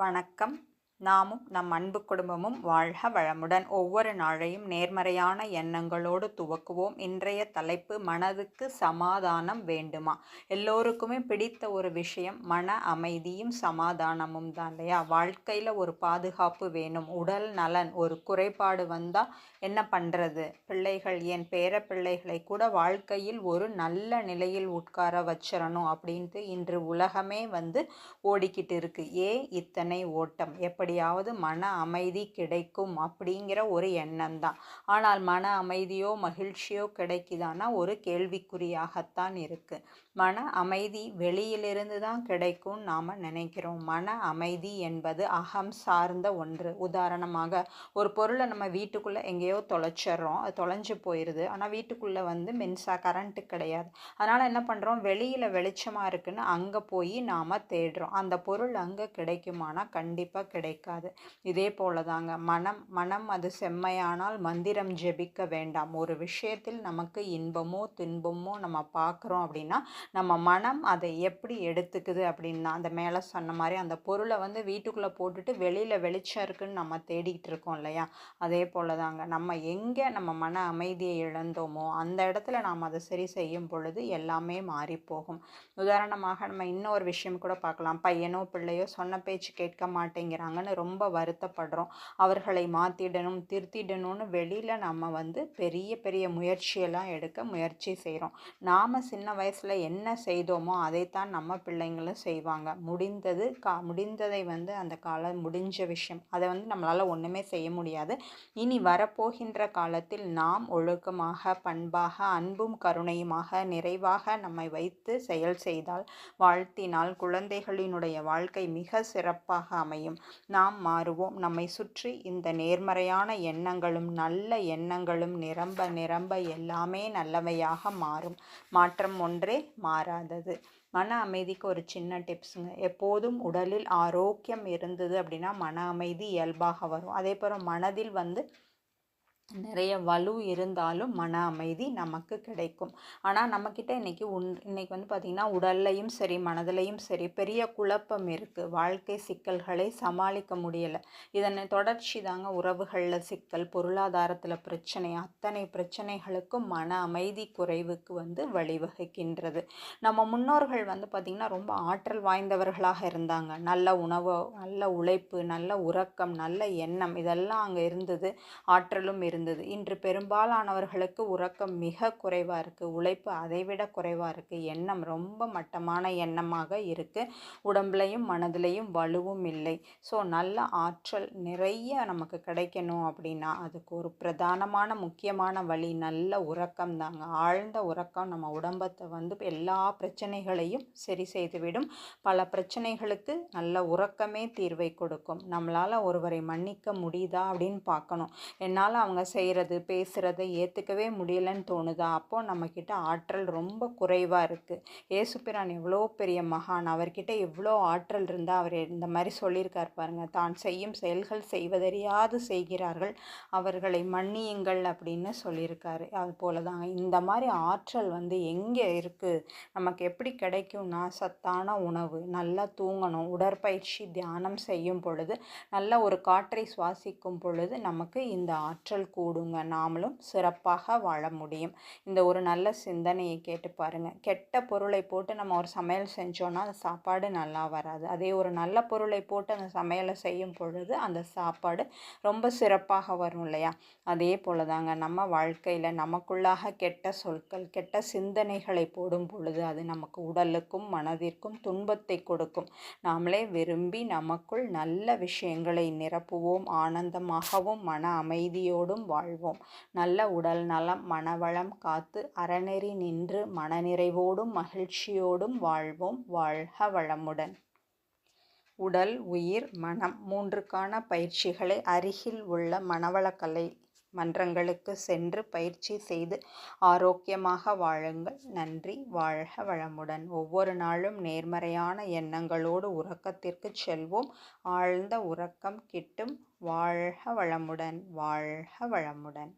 வணக்கம். நாமும் நம் அன்பு குடும்பமும் வாழ்க வளமுடன். ஒவ்வொரு நாளையும் நேர்மறையான எண்ணங்களோடு துவக்குவோம். இன்றைய தலைப்பு மனதுக்கு சமாதானம் வேண்டுமா? எல்லோருக்குமே பிடித்த ஒரு விஷயம் மன அமைதியும் சமாதானமும் தான் இல்லையா? வாழ்க்கையில் ஒரு பாதுகாப்பு வேணும். உடல் நலன் ஒரு குறைபாடு வந்தால் என்ன பண்ணுறது பிள்ளைகள் என் பேர பிள்ளைகளை கூட வாழ்க்கையில் ஒரு நல்ல நிலையில் உட்கார வச்சிடணும் அப்படின்ட்டு இன்று உலகமே வந்து ஓடிக்கிட்டு இருக்குது ஏ இத்தனை ஓட்டம்? எப்படி எப்படியாவது மன அமைதி கிடைக்கும் அப்படிங்கிற ஒரு எண்ணம் தான் ஆனால் மன அமைதியோ மகிழ்ச்சியோ கிடைக்குதானா ஒரு கேள்விக்குறியாகத்தான் இருக்குது மன அமைதி வெளியிலிருந்து தான் கிடைக்கும் நாம் நினைக்கிறோம். மன அமைதி என்பது அகம் சார்ந்த ஒன்று. உதாரணமாக ஒரு பொருளை நம்ம வீட்டுக்குள்ளே எங்கேயோ தொலைச்சிட்றோம். அது தொலைஞ்சு போயிடுது ஆனால் வீட்டுக்குள்ளே வந்து மின்சா கரண்ட்டு கிடையாது. அதனால் என்ன பண்ணுறோம் வெளியில் வெளிச்சமாக இருக்குன்னு அங்கே போய் நாம் தேடுறோம். அந்த பொருள் அங்கே கிடைக்குமானா கண்டிப்பாக கிடைக்காது. இதே போல தாங்க மனம் மனம் அது செம்மையானால் மந்திரம் ஜெபிக்க வேண்டாம். ஒரு விஷயத்தில் நமக்கு இன்பமோ துன்பமோ நம்ம பார்க்குறோம் அப்படின்னா நம்ம மனம் அதை எப்படி எடுத்துக்குது அப்படின்னா அந்த மேலே சொன்ன மாதிரி அந்த பொருளை வந்து வீட்டுக்குள்ளே போட்டுட்டு வெளியில் வெளிச்சம் இருக்குன்னு நம்ம தேடிக்கிட்டு இருக்கோம் இல்லையா? அதே போல தாங்க நம்ம எங்கே நம்ம மன அமைதியை இழந்தோமோ அந்த இடத்துல நாம் அதை சரி செய்யும் பொழுது எல்லாமே மாறி போகும் உதாரணமாக நம்ம இன்னொரு விஷயம் கூட பார்க்கலாம். பையனோ பிள்ளையோ சொன்ன பேச்சு கேட்க மாட்டேங்கிறாங்கன்னு ரொம்ப வருத்தப்படுறோம். அவர்களை மாற்றிடணும் திருத்திடணும்னு வெளியில் நம்ம வந்து பெரிய பெரிய முயற்சியெல்லாம் எடுக்க முயற்சி செய்கிறோம் நாம் சின்ன வயசில் என்ன என்ன செய்தோமோ அதைத்தான் நம்ம பிள்ளைங்களும் செய்வாங்க. முடிந்தது கா முடிந்ததை வந்து அந்த காலம் முடிஞ்ச விஷயம். அதை வந்து நம்மளால் ஒன்றுமே செய்ய முடியாது. இனி வரப்போகின்ற காலத்தில் நாம் ஒழுக்கமாக பண்பாக அன்பும் கருணையுமாக நிறைவாக நம்மை வைத்து செயல் செய்தால் வாழ்த்தினால் குழந்தைகளினுடைய வாழ்க்கை மிக சிறப்பாக அமையும். நாம் மாறுவோம். நம்மை சுற்றி இந்த நேர்மறையான எண்ணங்களும் நல்ல எண்ணங்களும் நிரம்ப நிரம்ப எல்லாமே நல்லவையாக மாறும். மாற்றம் ஒன்றே மாறாதது. மன அமைதிக்கு ஒரு சின்ன டிப்ஸுங்க எப்போதும் உடலில் ஆரோக்கியம் இருந்தது அப்படின்னா மன அமைதி இயல்பாக வரும். அதே போல் மனதில் வந்து நிறைய வலு இருந்தாலும் மன அமைதி நமக்கு கிடைக்கும். ஆனால் நம்மக்கிட்ட இன்றைக்கி உன் இன்றைக்கி வந்து பார்த்திங்கன்னா உடல்லையும் சரி மனதிலையும் சரி பெரிய குழப்பம் இருக்குது வாழ்க்கை சிக்கல்களை சமாளிக்க முடியலை. இதனை தொடர்ச்சி தாங்க உறவுகளில் சிக்கல் பொருளாதாரத்தில் பிரச்சனை அத்தனை பிரச்சனைகளுக்கும் மன அமைதி குறைவுக்கு வந்து வழிவகுக்கின்றது. நம்ம முன்னோர்கள் வந்து பார்த்திங்கன்னா ரொம்ப ஆற்றல் வாய்ந்தவர்களாக இருந்தாங்க. நல்ல உணவு நல்ல உழைப்பு நல்ல உறக்கம் நல்ல எண்ணம் இதெல்லாம் அங்கே இருந்தது. ஆற்றலும் இருந்தது இருந்தது. இன்று பெரும்பாலானவர்களுக்கு உறக்கம் மிக குறைவாக இருக்குது உழைப்பு அதைவிட குறைவாக இருக்குது எண்ணம் ரொம்ப மட்டமான எண்ணமாக இருக்குது உடம்புலையும் மனதிலையும் வலுவும் இல்லை. ஸோ நல்ல ஆற்றல் நிறைய நமக்கு கிடைக்கணும் அப்படின்னா அதுக்கு ஒரு பிரதானமான முக்கியமான வழி நல்ல உறக்கம் தாங்க. ஆழ்ந்த உறக்கம் நம்ம உடம்பத்தை வந்து எல்லா பிரச்சனைகளையும் சரி செய்துவிடும். பல பிரச்சனைகளுக்கு நல்ல உறக்கமே தீர்வை கொடுக்கும். நம்மளால் ஒருவரை மன்னிக்க முடியுதா அப்படின்னு பார்க்கணும். என்னால் அவங்க செய்கிறது பேசுகிறத ஏற்றுக்கவே முடியலன்னு தோணுதா. அப்போது நம்மக்கிட்ட ஆற்றல் ரொம்ப குறைவாக இருக்குது ஏசுப்பிரான் எவ்வளோ பெரிய மகான். அவர்கிட்ட எவ்வளோ ஆற்றல் இருந்தால் அவர் இந்த மாதிரி சொல்லியிருக்கார் பாருங்கள் தான் செய்யும் செயல்கள் செய்வதறியாது செய்கிறார்கள். அவர்களை மன்னியுங்கள் அப்படின்னு சொல்லியிருக்காரு. அது போல தான் இந்த மாதிரி ஆற்றல் வந்து எங்கே இருக்குது நமக்கு எப்படி கிடைக்கும்னா சத்தான உணவு நல்லா தூங்கணும் உடற்பயிற்சி தியானம் செய்யும் பொழுது நல்ல ஒரு காற்றை சுவாசிக்கும் பொழுது நமக்கு இந்த ஆற்றல் கூடுங்க. நாமளும் சிறப்பாக வாழ முடியும். இந்த ஒரு நல்ல சிந்தனையை கேட்டு பாருங்கள் கெட்ட பொருளை போட்டு நம்ம ஒரு சமையல் செஞ்சோன்னா அந்த சாப்பாடு நல்லா வராது. அதே ஒரு நல்ல பொருளை போட்டு அந்த சமையலை செய்யும் பொழுது அந்த சாப்பாடு ரொம்ப சிறப்பாக வரும் இல்லையா? அதே போல தாங்க நம்ம வாழ்க்கையில் நமக்குள்ளாக கெட்ட சொற்கள் கெட்ட சிந்தனைகளை போடும் பொழுது அது நமக்கு உடலுக்கும் மனதிற்கும் துன்பத்தை கொடுக்கும். நாமளே விரும்பி நமக்குள் நல்ல விஷயங்களை நிரப்புவோம். ஆனந்தமாகவும் மன அமைதியோடும் வாழ்வோம். நல்ல உடல் நலம் மனவளம் காத்து அறநெறி நின்று மனநிறைவோடும் மகிழ்ச்சியோடும் வாழ்வோம். வாழ்க வளமுடன். உடல் உயிர் மனம் மூன்றுக்கான பயிற்சிகளை அருகில் உள்ள மனவளக்கலை மன்றங்களுக்கு சென்று பயிற்சி செய்து ஆரோக்கியமாக வாழுங்கள். நன்றி. வாழ்க வளமுடன். ஒவ்வொரு நாளும் நேர்மறையான எண்ணங்களோடு உறக்கத்திற்கு செல்வோம். ஆழ்ந்த உறக்கம் கிட்டும். வாழ்க வளமுடன். வாழ்க வளமுடன்.